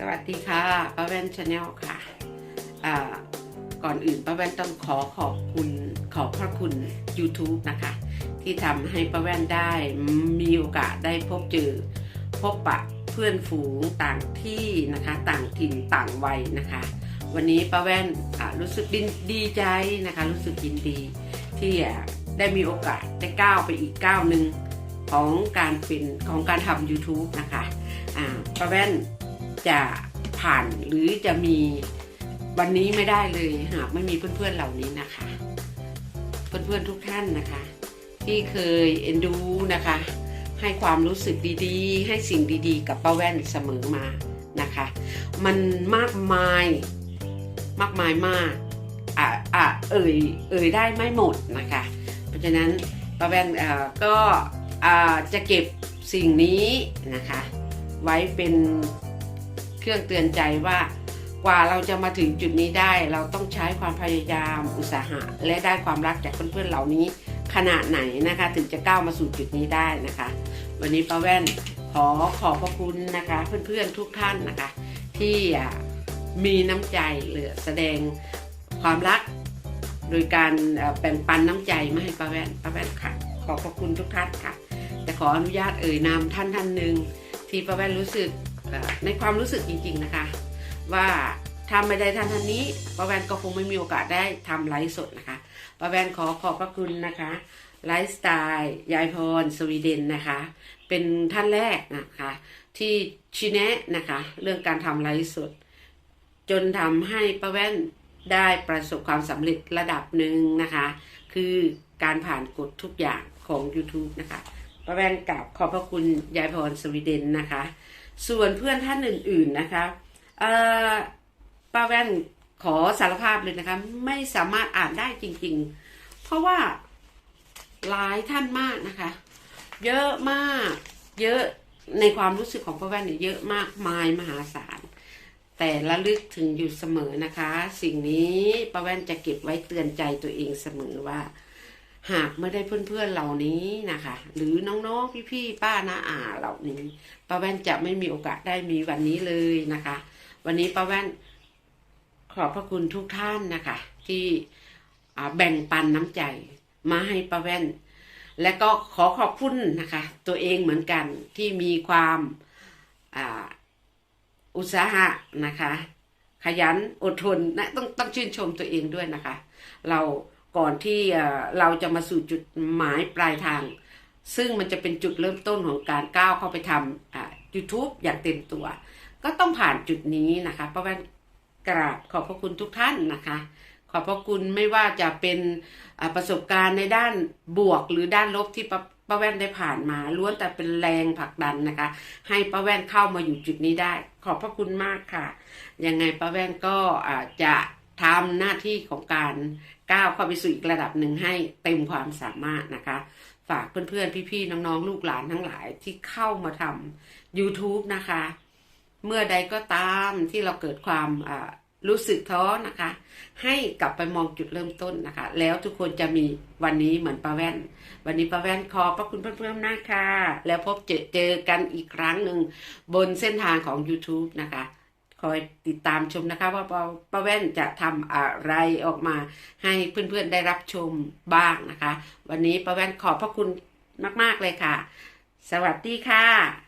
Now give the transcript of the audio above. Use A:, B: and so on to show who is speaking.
A: สวัสดีค่ะป้าแว่นชาแนลค่ะก่อนอื่นป้าแว่นต้องขอขอบคุณขอบพระคุณ YouTube นะคะ ที่ทำให้ป้าแว่นได้มีโอกาสได้พบเจอ พบปะเพื่อนฝูงต่างที่นะคะต่างถิ่นต่างวัยนะคะ วันนี้ป้าแว่นรู้สึกดีดีใจนะคะ รู้สึกยินดี ที่ได้มีโอกาสได้ก้าวไปอีกก้าวหนึ่งของการเป็นของการทำ YouTube นะคะป้าแว่น จะผ่านหรือจะมีวันนี้ไม่ได้เลยหากไม่มีเพื่อนๆเหล่านี้นะคะ เพื่อนๆทุกท่านนะคะ ที่เคยเอ็นดูนะคะ ให้ความรู้สึกดีๆ ให้สิ่งดีๆ กับป้าแว่นเสมอมานะคะ มันมากมายมากมายมากอะอะเอ่ยเอ่ยได้ไม่หมดนะคะ เพราะฉะนั้นป้าแว่นอ่าก็อ่าจะเก็บสิ่งนี้นะคะ ไว้เป็น เครื่องเตือนใจว่ากว่าเราจะมาถึงจุดนี้ได้ เราต้องใช้ความพยายามอุตสาหะ และได้ความรักจากเพื่อนๆเหล่านี้ขนาดไหนนะคะ ถึงจะก้าวมาสู่จุดนี้ได้นะคะ วันนี้ป้าแว่นขอขอบพระคุณนะคะ เพื่อนๆทุกท่านนะคะ ที่มีน้ำใจหลือแสดงความรัก โดยการแบ่งปันน้ำใจมาให้ป้าแว่นป้าแว่นค่ะ ขอบพระคุณทุกท่านค่ะแต่ขออนุญาตเอ่ยนามท่านท่านหนึ่งที่ป้าแว่นรู้สึก ในความรู้สึกจริงๆนะคะ ว่าถ้าไม่ได้ท่านท่านนี้ป้าแว่นก็คงไม่มีโอกาสได้ทำไลฟ์สดนะคะป้าแว่นขอขอบพระคุณนะคะไลฟ์สไตล์ยายพรสวีเดนนะคะ เป็นท่านแรกนะคะ ที่ชี้แนะนะคะ เรื่องการทำไลฟ์สด จนทำให้ป้าแว่นได้ประสบความสำเร็จระดับหนึ่งนะคะ คือการผ่านกฎทุกอย่างของ YouTube นะคะป้าแว่นกราบขอบพระคุณยายพรสวีเดนนะคะ ส่วนเพื่อนท่านอื่น ๆนะคะป้าแว่นขอสารภาพเลยนะคะ ไม่สามารถอ่านได้จริง ๆ เพราะว่าหลายท่านมากนะคะ เยอะมากเยอะในความรู้สึกของป้าแว่นเนี่ยเยอะมากมายมหาศาลแต่ระลึกถึงอยู่เสมอนะคะ สิ่งนี้ป้าแว่นจะเก็บไว้เตือนใจตัวเองเสมอว่า หากไม่ได้เพื่อนๆเหล่านี้นะคะ หรือน้องๆพี่ๆป้าน้าอาเหล่านี้ป้าแว่นจะไม่มีโอกาสได้มีวันนี้เลยนะคะ วันนี้ป้าแว่นขอบพระคุณทุกท่านนะคะ ที่แบ่งปันน้ำใจมาให้ป้าแว่น และก็ขอขอบคุณนะคะ ตัวเองเหมือนกันที่มีความอุตสาหะนะคะ ขยันอดทนนะต้องต้องชื่นชมตัวเองด้วยนะคะ เรา ก่อนที่เราจะมาสู่จุดหมายปลายทาง ซึ่งมันจะเป็นจุดเริ่มต้นของการก้าวเข้าไปทำอ่า YouTube อย่างเต็มตัว ก็ต้องผ่านจุดนี้นะคะ เพราะว่ากราบขอบพระคุณทุกท่านนะคะ ขอบพระคุณไม่ว่าจะเป็นประสบการณ์ในด้านบวกหรือด้านลบที่ป้าป้าแว่นได้ผ่านมาล้วนแต่เป็นแรงผลักดันนะคะ ให้ป้าแว่นเข้ามาอยู่จุดนี้ได้ ขอบพระคุณมากค่ะ ยังไงป้าแว่นก็จะทำหน้าที่ของการ ก้าวเข้าไปสู่อีกระดับหนึ่งให้เต็มความสามารถนะคะ ฝากเพื่อนๆ พี่ๆ น้องๆ ลูกหลานทั้งหลายที่เข้ามาทำ YouTube นะคะ เมื่อใดก็ตามที่เราเกิดความรู้สึกท้อนะคะ ให้กลับไปมองจุดเริ่มต้นนะคะ แล้วทุกคนจะมีวันนี้เหมือนป้าแว่น วันนี้ป้าแว่นขอพระคุณเพื่อนๆนะคะแล้วพบเจอเจอกันอีกครั้งหนึ่งบนเส้นทางของ YouTube นะคะ คอยติดตามชมนะคะ ว่าป้าป้าแว่นจะทำอะไรออกมาให้เพื่อนๆได้รับชมบ้างนะคะ วันนี้ป้าแว่นขอบพระคุณมาก ๆ เลยค่ะ สวัสดีค่ะ